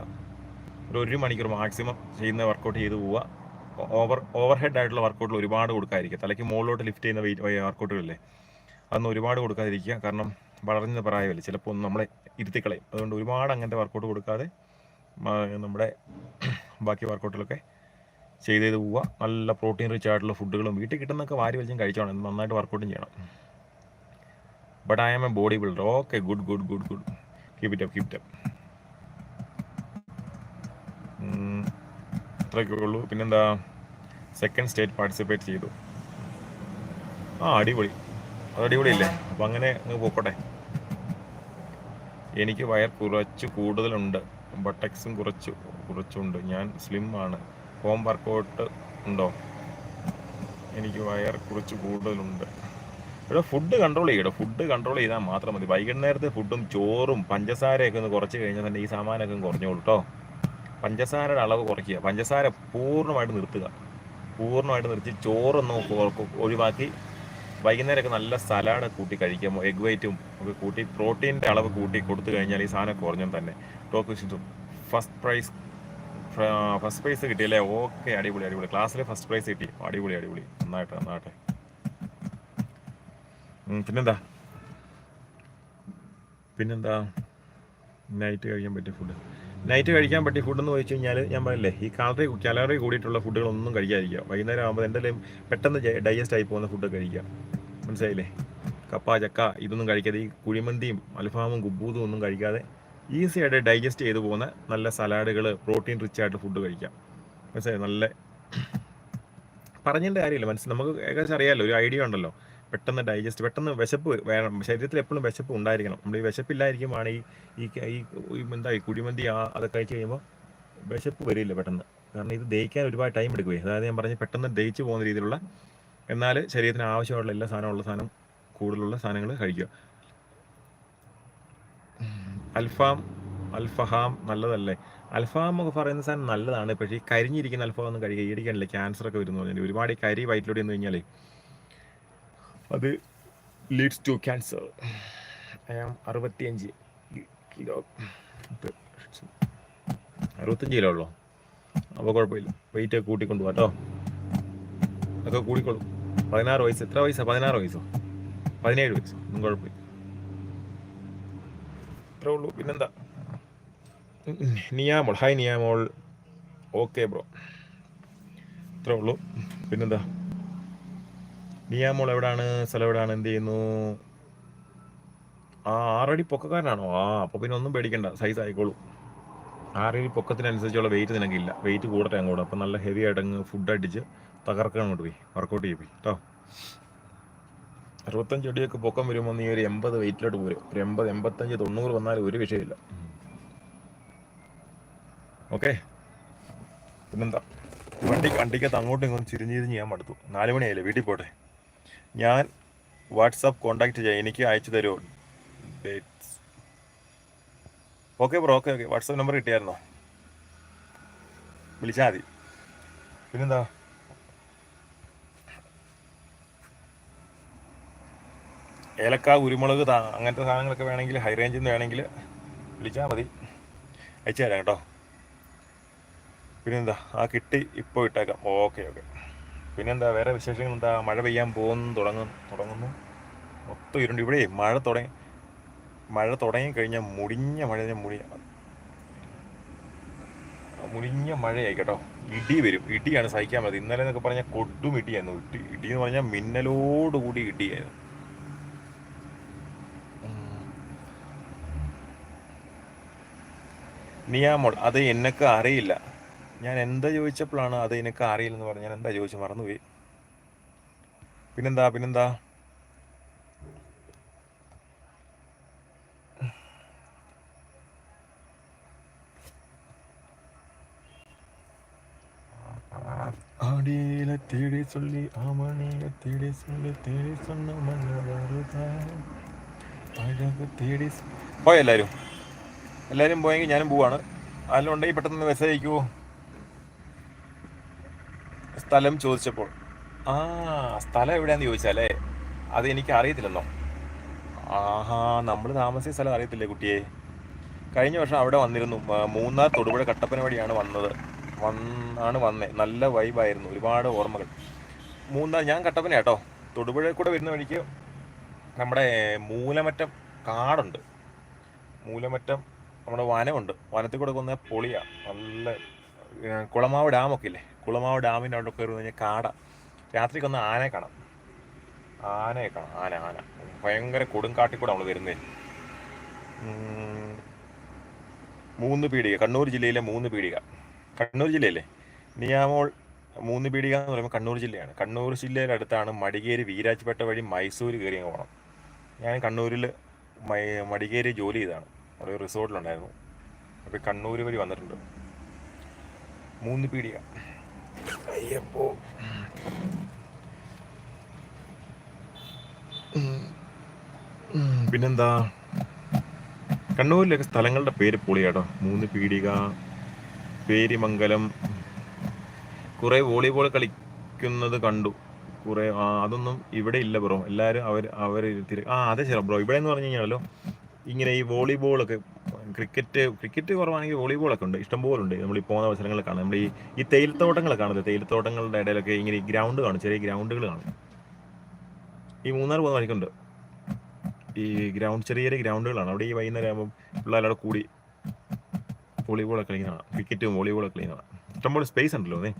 ഒരു ഒരു മണിക്കൂർ മാക്സിമം ചെയ്യുന്ന വർക്കൗട്ട് ചെയ്ത് പോവുക. ഓവർ ഓവർ ഹെഡ് ആയിട്ടുള്ള വർക്കൗട്ടിൽ ഒരുപാട് കൊടുക്കാതിരിക്കുക. തലയ്ക്ക് മുകളിലോട്ട് ലിഫ്റ്റ് ചെയ്യുന്ന വെയിറ്റ് വർക്കൗട്ടുകളില്ലേ അതൊന്നും ഒരുപാട് കൊടുക്കാതിരിക്കുക. കാരണം വളർന്ന പ്രായമല്ലേ? ചിലപ്പോൾ ഒന്ന് നമ്മളെ ഇരുത്തിക്കളയും. അതുകൊണ്ട് ഒരുപാട് അങ്ങനത്തെ വർക്കൗട്ട് കൊടുക്കാതെ നമ്മുടെ ബാക്കി വർക്കൗട്ടിലൊക്കെ ചെയ്ത് ചെയ്ത് പോവുക നല്ല പ്രോട്ടീൻ റിച്ച് ആയിട്ടുള്ള ഫുഡുകളും വീട്ടിൽ കിട്ടുന്നൊക്കെ വാരി വലിച്ചും കഴിച്ചോണം. നന്നായിട്ട് വർക്കൗട്ടും ചെയ്യണം. But I am a body builder okay good good good good keep it up keep it up അത്രയൊക്കെ ഉള്ളൂ. പിന്നെന്താ? സെക്കൻഡ് സ്റ്റേറ്റ് പാർട്ടിസിപ്പേറ്റ് ചെയ്തു. ആ അടിപൊളി. അത് അടിപൊളിയല്ലേ? അപ്പം അങ്ങനെ അങ്ങ് പോക്കോട്ടെ. എനിക്ക് വയർ കുറച്ച് കൂടുതലുണ്ട്. ബട്ടക്സും കുറച്ച് കുറച്ചുണ്ട്. ഞാൻ സ്ലിം ആണ്. ഹോം വർക്കൗട്ട് ഉണ്ടോ? എനിക്ക് വയർ കുറച്ച് കൂടുതലുണ്ട്. ഇവിടെ ഫുഡ് കൺട്രോൾ ചെയ്യണം ഫുഡ് കൺട്രോൾ ചെയ്താൽ മാത്രം മതി. വൈകുന്നേരത്തെ ഫുഡും ചോറും പഞ്ചസാരയൊക്കെ ഒന്ന് കുറച്ച് കഴിഞ്ഞാൽ തന്നെ ഈ സാമാനമൊക്കെ കുറഞ്ഞോളൂ കേട്ടോ പഞ്ചസാരയുടെ അളവ് കുറയ്ക്കുക. പഞ്ചസാര പൂർണമായിട്ട് നിർത്തുക. പൂർണമായിട്ട് നിർത്തി ചോറൊന്ന് ഒഴിവാക്കി വൈകുന്നേരമൊക്കെ നല്ല സലാഡ് കൂട്ടി കഴിക്കാം. എഗ് വൈറ്റും ഒക്കെ കൂട്ടി പ്രോട്ടീന്റെ അളവ് കൂട്ടി കൊടുത്തു കഴിഞ്ഞാൽ ഈ സാധനം കുറഞ്ഞു തന്നെ. Talk first prize first prize കിട്ടിയല്ലേ? ഓക്കെ അടിപൊളി അടിപൊളി. ക്ലാസ്സിൽ ഫസ്റ്റ് പ്രൈസ് കിട്ടി. അടിപൊളി അടിപൊളി. നന്നായിട്ട് നന്നായിട്ട്. പിന്നെന്താ? പിന്നെന്താ? നൈറ്റ് കഴിക്കാൻ പറ്റിയ ഫുഡ് നൈറ്റ് കഴിക്കാൻ പറ്റിയ ഫുഡ് എന്ന് ചോദിച്ചു കഴിഞ്ഞാൽ ഞാൻ പറയില്ലേ ഈ കാലറി കലറി കൂടിയിട്ടുള്ള ഫുഡുകളൊന്നും കഴിക്കാതിരിക്കുക. വൈകുന്നേരം ആകുമ്പോൾ എന്തെങ്കിലും പെട്ടെന്ന് ഡൈജസ്റ്റ് ആയി പോകുന്ന ഫുഡ് കഴിക്കുക. മനസ്സിലായില്ലേ? കപ്പ ചക്ക ഇതൊന്നും കഴിക്കാതെ ഈ കുഴിമന്തിയും അൽഫാമും കുബൂതും ഒന്നും കഴിക്കാതെ ഈസി ആയിട്ട് ഡൈജസ്റ്റ് ചെയ്തു പോകുന്ന നല്ല സലാഡുകൾ പ്രോട്ടീൻ റിച്ച് ആയിട്ട് ഫുഡ് കഴിക്കാം. മനസ്സിലായി? നല്ല പറഞ്ഞതിന്റെ കാര്യമില്ല. മനസ്സിൽ നമുക്ക് ഏകദേശം അറിയാമല്ലോ ഒരു ഐഡിയ ഉണ്ടല്ലോ. പെട്ടെന്ന് ഡൈജസ്റ്റ് പെട്ടെന്ന് വിശപ്പ് വേണം. ശരീരത്തിൽ എപ്പോഴും വിശപ്പ് ഉണ്ടായിരിക്കണം. നമ്മൾ ഈ വിശപ്പില്ലായിരിക്കുമാണ് ഈ ഈ എന്താ ഈ കുഴിമന്തി ആ അതൊക്കെ കഴിച്ച് കഴിയുമ്പോൾ വിശപ്പ് വരില്ല പെട്ടെന്ന്. കാരണം ഇത് ദഹിക്കാൻ ഒരുപാട് ടൈം എടുക്കുകയും അതായത് ഞാൻ പറഞ്ഞ് പെട്ടെന്ന് ദഹിച്ചു പോകുന്ന രീതിയിലുള്ള എന്നാൽ ശരീരത്തിന് ആവശ്യമുള്ള എല്ലാ സാധനമുള്ള സാധനം കൂടുതലുള്ള സാധനങ്ങൾ കഴിക്കുക. അൽഫാം അൽഫഹാം നല്ലതല്ലേ? അൽഫാം ഒക്കെ പറയുന്ന സാധനം നല്ലതാണ്. പക്ഷേ ഈ കരിഞ്ഞിരിക്കുന്ന അൽഫാം ഒന്നും കഴിക്കുക ഈടിക്കാനില്ല. ക്യാൻസർ ഒക്കെ വരുന്നു പറഞ്ഞാൽ ഒരുപാട് കരി വയറ്റിലൂടെ എന്ന് കഴിഞ്ഞാൽ അത് ലീഡ്സ് ടു ക്യാൻസർ അറുപത്തിയഞ്ച് കിലോ അറുപത്തഞ്ച് കിലോ ഉള്ളോ? അപ്പോൾ കുഴപ്പമില്ല. വെയിറ്റ് ഒക്കെ കൂട്ടിക്കൊണ്ട് പോകാം കേട്ടോ. അതൊക്കെ കൂടിക്കോളും. പതിനാറ് വയസ്സ്. എത്ര വയസ്സാണ് പതിനാറ് വയസ്സോ? പതിനേഴ് വയസ്സോ. ഒന്നും കുഴപ്പമില്ല. അത്രേ ഉള്ളൂ. പിന്നെന്താ. Niyamol. Hi Niyamol. Okay bro അത്രേ ഉള്ളൂ. പിന്നെന്താ? നിയാമോൾ എവിടാണ്? സ്ഥലം എവിടാണ്? എന്ത് ചെയ്യുന്നു? ആ ആറടി പൊക്കക്കാരനാണോ? ആ അപ്പോൾ പിന്നെ ഒന്നും പേടിക്കണ്ട. സൈസ് ആയിക്കോളൂ. ആറടി പൊക്കത്തിനനുസരിച്ചുള്ള വെയിറ്റ് നിനക്കില്ല. വെയിറ്റ് കൂടട്ടെ അങ്ങോട്ട്. അപ്പം നല്ല ഹെവി ആയിട്ട് ഫുഡ് അടിച്ച് തകർക്കാൻ അങ്ങോട്ട് പോയി. വർക്കൗട്ട് ചെയ്യും കേട്ടോ? അറുപത്തഞ്ച് അടിയൊക്കെ പൊക്കം വരുമ്പോൾ നീ ഒരു എൺപത് വെയിറ്റിലോട്ട് പോരും. ഒരു എൺപത് എൺപത്തഞ്ച് തൊണ്ണൂറ് വന്നാൽ ഒരു വിഷയമില്ല. ഓക്കെ പിന്നെന്താ? വണ്ടി വണ്ടിക്കകത്ത് അങ്ങോട്ടും ഇങ്ങോട്ടും ചിരിഞ്ഞ് ഞാൻ മടുത്തു. നാല് മണിയായില്ലേ? വീട്ടിൽ പോട്ടെ. ഞാൻ വാട്സാപ്പ് കോണ്ടാക്ട് ചെയ്യാം. എനിക്ക് അയച്ചു തരുമോ? Dates okay bro okay okay WhatsApp number കിട്ടിയായിരുന്നോ? വിളിച്ചാൽ മതി. പിന്നെന്താ? ഏലക്ക കുരുമുളക് താ അങ്ങനത്തെ സാധനങ്ങളൊക്കെ വേണമെങ്കിൽ ഹൈ റേഞ്ചിൽ നിന്ന് വേണമെങ്കിൽ വിളിച്ചാൽ മതി. അയച്ചു തരാം കേട്ടോ. പിന്നെന്താ? ആ കിട്ടി ഇപ്പോൾ ഇട്ടേക്കാം. ഓക്കെ ഓക്കെ പിന്നെന്താ? വേറെ വിശേഷങ്ങൾ എന്താ? മഴ പെയ്യാൻ പോകുന്നു തുടങ്ങും തുടങ്ങുന്നു. മൊത്തം ഇരുണ്ട്. ഇവിടെ മഴ തുടങ്ങി മഴ തുടങ്ങി കഴിഞ്ഞാൽ മുടിഞ്ഞ മഴ ഞാൻ മുടി മുടിഞ്ഞ മഴയായി കേട്ടോ. ഇടി വരും. ഇടിയാണ് സഹിക്കാൻ പറ്റുന്നത് ഇന്നലെ എന്നൊക്കെ പറഞ്ഞാൽ കൊടും ഇടിയായിരുന്നു. ഇടി ഇടി എന്ന് പറഞ്ഞാൽ മിന്നലോടുകൂടി ഇടിയായിരുന്നു. നിയാമോൾ അത് എന്നൊക്കെ അറിയില്ല ഞാൻ എന്താ ചോദിച്ചപ്പോഴാണ് അത് എനിക്ക് അറിയില്ലെന്ന് പറഞ്ഞു ഞാൻ എന്താ ചോദിച്ചു മറന്നുപോയി പിന്നെന്താ പിന്നെന്താ ஆடியில தேடி சொல்லி ஆமணிய தேடி சொல்லி தேடி சொன்ன മണ്ണ അഴക് തേടി പോയ എല്ലാവരും എല്ലാവരും പോയെങ്കിൽ ഞാനും പോവാണ്. ആരെങ്കിലും ഉണ്ടെങ്കിൽ പെട്ടെന്ന് മെസ്സേജ് അയക്കുമോ സ്ഥലം ചോദിച്ചപ്പോൾ. ആ സ്ഥലം എവിടെയാന്ന് ചോദിച്ചാലേ? അത് എനിക്ക് അറിയത്തില്ലെന്നോ? ആഹാ നമ്മൾ താമസിച്ച സ്ഥലം അറിയത്തില്ലേ കുട്ടിയെ? കഴിഞ്ഞ വർഷം അവിടെ വന്നിരുന്നു. മൂന്നാർ തൊടുപുഴ കട്ടപ്പന വഴിയാണ് വന്നത്. വന്നാണ് വന്നേ. നല്ല വൈബായിരുന്നു ഒരുപാട് ഓർമ്മകൾ. മൂന്നാർ ഞാൻ കട്ടപ്പന കേട്ടോ തൊടുപുഴ കൂടെ വരുന്ന വഴിക്ക് നമ്മുടെ മൂലമറ്റം കാടുണ്ട്. മൂലമറ്റം നമ്മുടെ വനമുണ്ട് വനത്തിൽ കൂടെ കൊന്ന പൊളിയാണ് നല്ല കുളമാവ് ഡാമൊക്കെ ഇല്ലേ കുളമാവ് ഡാമിന്റെ അവിടെ കയറി കഴിഞ്ഞാൽ കാട. രാത്രിക്ക് ഒന്ന് ആനയെ കാണാം. ആനയെ കാണാം. ആന ആന. ഭയങ്കര കൊടുങ്കാട്ടിൽ കൂടെ നമ്മൾ വരുന്നേ. മൂന്ന് പീടിക. കണ്ണൂർ ജില്ലയിലെ മൂന്ന് പീടിക. കണ്ണൂർ ജില്ലയിലെ നിയാമോൾ മൂന്ന് പീടിക എന്ന് പറയുമ്പോൾ കണ്ണൂർ ജില്ലയാണ്. കണ്ണൂർ ജില്ലയുടെ അടുത്താണ് മടികേരി വീരാജ്പേട്ട വഴി മൈസൂർ കയറി പോകണം ഞാൻ കണ്ണൂരിൽ മടികേരി ജോലി ചെയ്താണ് അവിടെ റിസോർട്ടിലുണ്ടായിരുന്നു. അപ്പോൾ കണ്ണൂർ വഴി വന്നിട്ടുണ്ട്. മൂന്ന് പീടിക. അയ്യപ്പോ. പിന്നെന്താ? കണ്ണൂരിലൊക്കെ സ്ഥലങ്ങളുടെ പേര് പൊളിയാട്ടോ. മൂന്ന് പീടിക പേരിമംഗലം. കുറെ വോളിബോൾ കളിക്കുന്നത് കണ്ടു. കുറെ അതൊന്നും ഇവിടെ ഇല്ല ബ്രോ. എല്ലാവരും അവർ അവർ ആ അതെ ശരി ബ്രോ. ഇവിടെ എന്ന് പറഞ്ഞു കഴിഞ്ഞാലോ ഇങ്ങനെ ഈ വോളിബോളൊക്കെ ക്രിക്കറ്റ് ക്രിക്കറ്റ് കുറവാണെങ്കിൽ വോളിബോളൊക്കെ ഉണ്ട്. ഇഷ്ടംപോലെ ഉണ്ട് നമ്മൾ ഈ പോകുന്ന അവസരങ്ങൾ കാണാം. നമ്മൾ ഈ ഈ തേയിലത്തോട്ടങ്ങൾ കാണുന്നത്. തേയിലത്തോട്ടങ്ങളുടെ ഇടയിലൊക്കെ ഇങ്ങനെ ഈ ഗ്രൗണ്ട് കാണും. ചെറിയ ഗ്രൗണ്ടുകൾ കാണും. ഈ മൂന്നാർ പോകുന്ന വഴിക്കുണ്ട് ഈ ഗ്രൗണ്ട് ചെറിയ ചെറിയ ഗ്രൗണ്ടുകളാണ് അവിടെ ഈ വൈകുന്നേരം ആകുമ്പോൾ പിള്ളേരവിടെ കൂടി വോളിബോളൊക്കെ കളിക്കുന്നതാണ്. ക്രിക്കറ്റും വോളിബോളൊക്കെ കളിക്കുന്നതാണ്. ഇഷ്ടംപോലെ സ്പേസ് ഉണ്ടല്ലോ. അതെ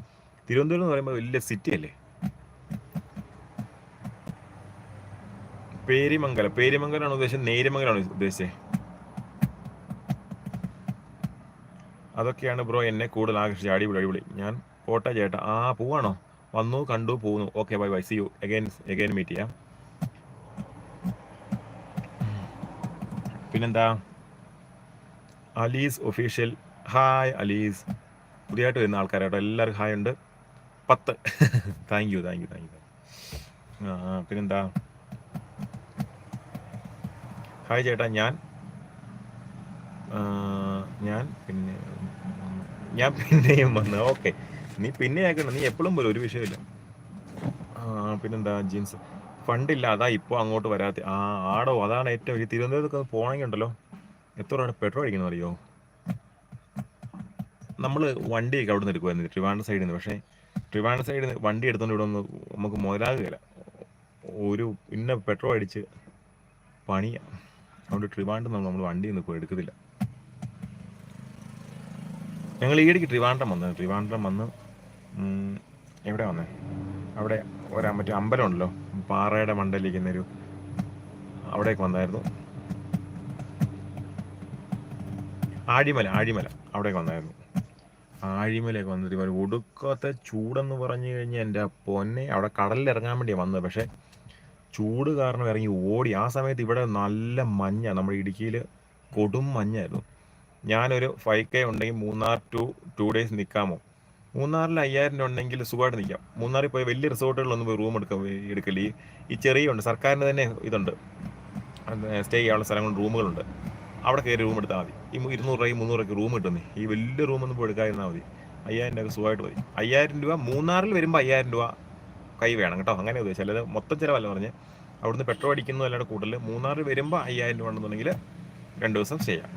തിരുവനന്തപുരം എന്ന് പറയുമ്പോൾ വലിയ സിറ്റി അല്ലേ? പേരിമംഗലം. പേരിമംഗലമാണ് ഉദ്ദേശം നേരിമംഗലാണ് ഉദ്ദേശിച്ചത്. അതൊക്കെയാണ് ബ്രോ എന്നെ കൂടുതൽ ആകർഷിച്ചത്. അടിപൊളി അടിപൊളി. ഞാൻ പോട്ടെ ചേട്ടാ. ആ പോവാണോ? വന്നു കണ്ടു പോകുന്നു okay bye bye see you again again meet ചെയ്യാം. പിന്നെന്താ? Alice official hi Alice. പുതിയതായിട്ട് വരുന്ന ആൾക്കാരായിട്ടോ എല്ലാവർക്കും ഹായ് ഉണ്ട്. പത്ത്. Thank you thank you thank you പിന്നെന്താ? ഹായ് ചേട്ടാ ഞാൻ. ഞാൻ പിന്നെ ഞാൻ പിന്നെയും വന്നു ഓക്കെ. നീ പിന്നെ ആക്കണം നീ എപ്പോഴും പോലും ഒരു വിഷയമില്ല. പിന്നെന്താ ജീൻസ്. ഫണ്ടില്ല അതാ ഇപ്പോൾ അങ്ങോട്ട് വരാത്ത. ആ ആടോ അതാണ് ഏറ്റവും വലിയ തിരുവനന്തപുരത്തൊക്കെ പോകണമെങ്കിൽ ഉണ്ടല്ലോ എത്ര രൂപ പെട്രോൾ അടിക്കണം അറിയോ? നമ്മൾ വണ്ടിയൊക്കെ അവിടെ നിന്ന് എടുക്കുമായിരുന്നു ട്രിവാൻഡ്രം സൈഡിൽ നിന്ന് പക്ഷേ ട്രിവാൻഡ്രം സൈഡിൽ നിന്ന് വണ്ടി എടുത്തുകൊണ്ട് ഇവിടെ ഒന്ന് നമുക്ക് മുതലാകുകയില്ല. ഒരു ഇന്ന പെട്രോൾ അടിച്ച് പണിയാ. അതുകൊണ്ട് ട്രിവാൻഡ്രം നമ്മൾ വണ്ടി ഒന്നും ഇപ്പോൾ എടുക്കത്തില്ല ഞങ്ങൾ ഈയിടയ്ക്ക് ട്രിവാൻഡ്രം വന്നത് ട്രിവാൻഡ്രം വന്ന് എവിടെ വന്നേ? അവിടെ ഒരാ മറ്റേ അമ്പലം ഉണ്ടല്ലോ. പാറയുടെ മണ്ടയിലിരിക്കുന്നൊരു അവിടേക്ക് വന്നായിരുന്നു. ആഴിമല ആഴിമല അവിടേക്ക് വന്നായിരുന്നു. ആഴിമലയൊക്കെ വന്നിട്ട് ഒരു ഒടുക്കത്തെ ചൂടെന്ന് പറഞ്ഞു കഴിഞ്ഞാൽ എന്റെ പൊന്നെ അവിടെ കടലിൽ ഇറങ്ങാൻ വേണ്ടിയാണ് വന്നത്. പക്ഷേ ചൂട് കാരണം ഇറങ്ങി ഓടി. ആ സമയത്ത് ഇവിടെ നല്ല മഞ്ഞ നമ്മുടെ ഇടുക്കിയിൽ കൊടും മഞ്ഞായിരുന്നു. ഞാനൊരു ഫൈവ് കെ ഉണ്ടെങ്കിൽ മൂന്നാർ ടു ടു ഡേയ്സ് നിൽക്കാമോ മൂന്നാറിൽ അയ്യായിരം രൂപ ഉണ്ടെങ്കിൽ സുഖമായിട്ട് നിൽക്കാം മൂന്നാറിൽ പോയി വലിയ റിസോർട്ടുകളൊന്നും പോയി റൂം എടുക്കാൻ എടുക്കൽ. ഈ- ചെറിയ ഉണ്ട് സർക്കാരിന് തന്നെ ഇതുണ്ട്. സ്റ്റേ ചെയ്യാനുള്ള സ്ഥലങ്ങൾ റൂമുകളുണ്ട്. അവിടെ കയറി റൂം എടുത്താൽ മതി. ഈ ഇരുന്നൂറ് രൂപയ്ക്ക് മുന്നൂറ് രൂപയ്ക്ക് റൂം കിട്ടുന്നേ. ഈ വലിയ റൂമൊന്നും പോയി എടുക്കാതിരുന്നാൽ മതി. അയ്യായിരം രൂപ സുഖമായിട്ട് പോയി. അയ്യായിരം രൂപ മൂന്നാറിൽ വരുമ്പോൾ അയ്യായിരം രൂപ കൈ വേണം കേട്ടോ. അങ്ങനെ ഉദ്ദേശിച്ചത് അല്ലാതെ മൊത്തം ചിലവല്ല പറഞ്ഞ് അവിടുന്ന് പെട്രോൾ അടിക്കുന്നു അല്ലാണ്ട് കൂടുതൽ മൂന്നാർ വരുമ്പോൾ അയ്യായിരം രൂപ ഉണ്ടെന്നുണ്ടെങ്കിൽ രണ്ട് ദിവസം സ്റ്റേ ചെയ്യാം.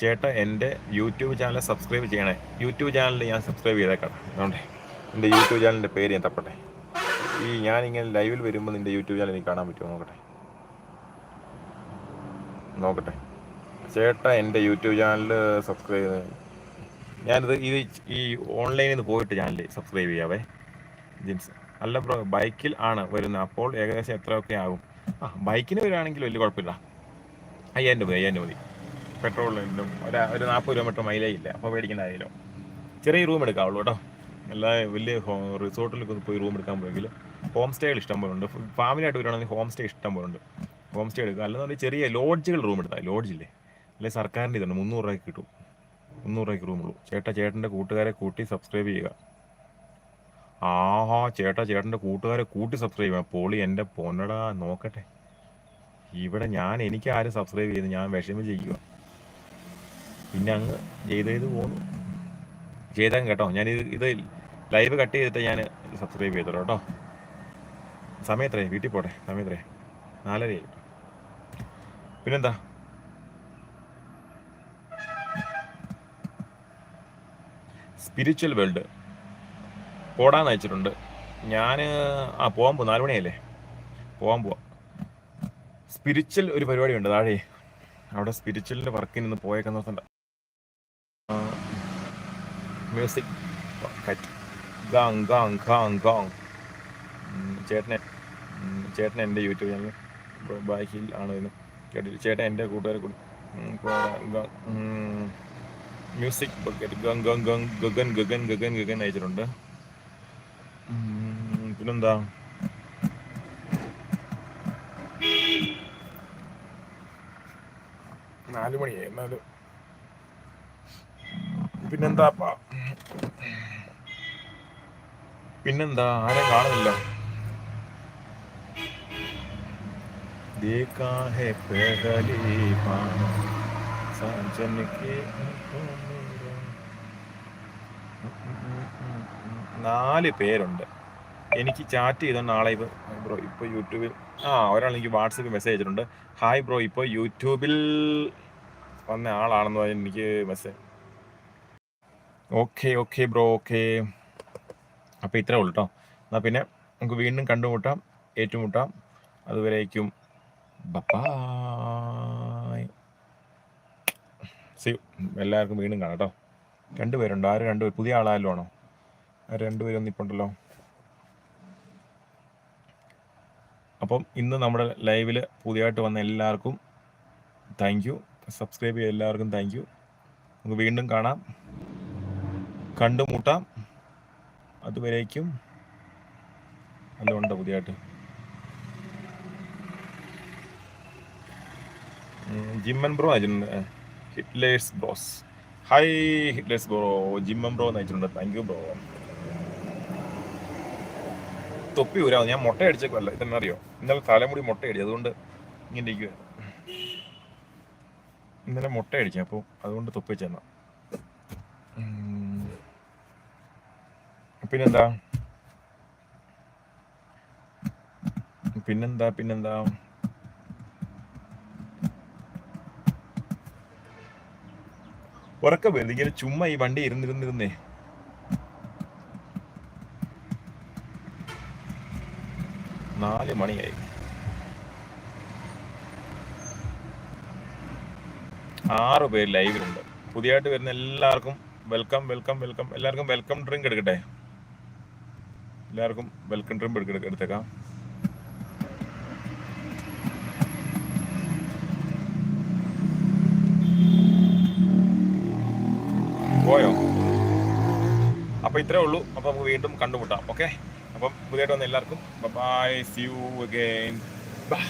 ചേട്ടാ എന്റെ യൂട്യൂബ് ചാനൽ സബ്സ്ക്രൈബ് ചെയ്യണേ. യൂട്യൂബ് ചാനലിൽ ഞാൻ സബ്സ്ക്രൈബ് ചെയ്തേക്കാം. അതുകൊണ്ട് എന്റെ യൂട്യൂബ് ചാനലിന്റെ പേര് ഞാൻ തപ്പട്ടെ. ഈ ഞാനിങ്ങനെ ലൈവിൽ വരുമ്പോൾ നിന്റെ യൂട്യൂബ് ചാനൽ എനിക്ക് കാണാൻ പറ്റുമോ നോക്കട്ടെ? നോക്കട്ടെ. ചേട്ടാ എന്റെ യൂട്യൂബ് ചാനൽ സബ്സ്ക്രൈബ് ഞാനിത് ഇത് ഈ ഓൺലൈനിൽ നിന്ന് പോയിട്ട് ചാനൽ സബ്സ്ക്രൈബ് ചെയ്യാവേ. ജിൻസ്. അല്ല ബ്രോ ബൈക്കിൽ ആണ് വരുന്നത്. അപ്പോൾ ഏകദേശം എത്രയൊക്കെ ആകും? ആ ബൈക്കിന് വരികയാണെങ്കിൽ വലിയ കുഴപ്പമില്ല. അയ്യായിരം രൂപ അയ്യായിരം മതി. പെട്രോളിനും ഒരു ഒരു നാൽപ്പത് കിലോമീറ്റർ മൈലേജ് ഇല്ല അപ്പോൾ മേടിക്കേണ്ട ആയാലും ചെറിയ റൂം എടുക്കാവുള്ളൂ കേട്ടോ. എല്ലാ വലിയ റിസോർട്ടിലൊക്കെ ഒന്ന് പോയി റൂം എടുക്കാൻ പോയെങ്കിൽ ഹോം സ്റ്റേകൾ ഇഷ്ടം പോലെ ഉണ്ട്. ഫാമിലിയായിട്ട് വരുവാണെങ്കിൽ ഹോം സ്റ്റേ ഇഷ്ടം പോലെ ഉണ്ട്. ഹോം സ്റ്റേ എടുക്കുക. അല്ലെന്നുണ്ടെങ്കിൽ ചെറിയ ലോഡ്ജുകൾ റൂം എടുത്താൽ ലോഡ്ജില്ലേ അല്ലെങ്കിൽ സർക്കാരിന്റെ ഇതുണ്ട്. മുന്നൂറ് രൂപയ്ക്ക് കിട്ടും. മുന്നൂറ് രൂപയ്ക്ക് റൂമുള്ളൂ ചേട്ടാ ചേട്ടന്റെ കൂട്ടുകാരെ കൂട്ടി സബ്സ്ക്രൈബ് ചെയ്യുക. ആഹാ ചേട്ട ചേട്ടന്റെ കൂട്ടുകാരെ കൂട്ടി സബ്സ്ക്രൈബ് ചെയ്യാം പോളി എന്റെ പൊന്നടാ നോക്കട്ടെ. ഇവിടെ ഞാൻ എനിക്ക് ആരും സബ്സ്ക്രൈബ് ചെയ്ത് ഞാൻ വിഷമം ചെയ്യുക പിന്നെ അങ്ങ് ചെയ്ത് ചെയ്ത് പോന്നു. ചെയ്താൽ കേട്ടോ. ഞാൻ ഇത് ഇത് ലൈവ് കട്ട് ചെയ്തിട്ട് ഞാൻ സബ്സ്ക്രൈബ് ചെയ്തോളൂ കേട്ടോ. സമയത്രേ വീട്ടിൽ പോട്ടെ. സമയത്രേ. നാലരയായി. പിന്നെന്താ? Spiritual world. പോടാന്ന് അയച്ചിട്ടുണ്ട് ഞാൻ ആ പോകാൻ പോകും നാല് മണിയല്ലേ പോകാൻ പോവാം. സ്പിരിച്വൽ ഒരു പരിപാടി ഉണ്ട് താഴെ. അവിടെ സ്പിരിച്വലിന്റെ വർക്കിന് ഇന്ന് പോയേക്കുന്ന നോക്കണ്ട music gang gang gang gang. ചേട്ടനെ ചേട്ടൻ എന്റെ യൂട്യൂബ് ചാനൽ ബാക്കിൽ ആണ് കേട്ടില്ല? ചേട്ടൻ എന്റെ കൂട്ടുകാരെ കൂടി. Music bucket gang gang gang Gagan Gagan Gagan Gagan അയച്ചിട്ടുണ്ട് ഉം, പിന്നെന്താ നാല് മണിയായി എന്നാലും പിന്നെന്താപ്പാ പിന്നെന്താ ആരും കാണുന്നില്ല देखा है पहली बार साजन സഞ്ജനയ്ക്ക് നാല് പേരുണ്ട്. എനിക്ക് ചാറ്റ് ചെയ്തോ നാളെ ഇപ്പോൾ ബ്രോ ഇപ്പോൾ യൂട്യൂബിൽ ആ ഒരാൾ എനിക്ക് വാട്സപ്പിൽ മെസ്സേജ് അയച്ചിട്ടുണ്ട്. ഹായ് ബ്രോ ഇപ്പോൾ യൂട്യൂബിൽ വന്ന ആളാണെന്ന് പറഞ്ഞാൽ എനിക്ക് message okay okay bro okay അപ്പോൾ ഇത്രേ ഉള്ളൂ കേട്ടോ എന്നാൽ പിന്നെ നമുക്ക് വീണ്ടും കണ്ടുമുട്ടാം ഏറ്റുമുട്ടാം. അതുവരേക്കും. ബപ്പാ സി എല്ലാവർക്കും വീണ്ടും കാണാം കേട്ടോ. രണ്ടുപേരുണ്ടോ? ആര് രണ്ടുപേർ പുതിയ ആളായാലും ആണോ? ആര് രണ്ടുപേരും ഉണ്ടല്ലോ അപ്പം ഇന്ന് നമ്മുടെ ലൈവിൽ പുതിയതായിട്ട് വന്ന എല്ലാവർക്കും താങ്ക് യു സബ്സ്ക്രൈബ് ചെയ്ത എല്ലാവർക്കും താങ്ക് യു നമുക്ക് വീണ്ടും കാണാം. കണ്ടുമുട്ടാം. അതുവരേക്കും. ഉണ്ടോ പുതിയതായിട്ട്? ജിമ്മൻ ബ്രോ അയച്ചിട്ടുണ്ട് Hitlers bros hi Hitlers bro ജിമ്മം bro എന്ന് അയച്ചിട്ടുണ്ട് താങ്ക് യു ബ്രോ തൊപ്പി ഊരാ. ഞാൻ മുട്ട അടിച്ചേക്കല്ല ഇതെന്നറിയോ ഇന്നലെ തലമുടി മുട്ട അടിച്ചു അതുകൊണ്ട് ഇങ്ങനെ ഇരിക്കുക ഇന്നലെ മുട്ട അടിച്ചു. അപ്പോൾ അതുകൊണ്ട് തൊപ്പി ചെന്ന പിന്നെന്താ? പിന്നെന്താ? പിന്നെന്താ? ഉറക്കം വരുന്നു. ഇങ്ങനെ ചുമ്മാ ഈ വണ്ടി ഇരുന്നിരുന്നിരുന്നേ. നാല് മണിയായി. ആറ് പേര് ലൈവിലുണ്ട്. പുതിയതായിട്ട് വരുന്ന എല്ലാവർക്കും വെൽക്കം വെൽക്കം വെൽക്കം എല്ലാവർക്കും വെൽക്കം ഡ്രിങ്ക് എടുക്കട്ടെ? എല്ലാവർക്കും വെൽക്കം ഡ്രിങ്ക് എടുക്ക പോയോ? അപ്പോൾ ഇത്രേ ഉള്ളൂ. അപ്പോൾ നമുക്ക് വീണ്ടും കണ്ടുമുട്ടാം. ഓക്കെ അപ്പം പുതിയതായിട്ട് വന്ന എല്ലാവർക്കും. Bye see you again bye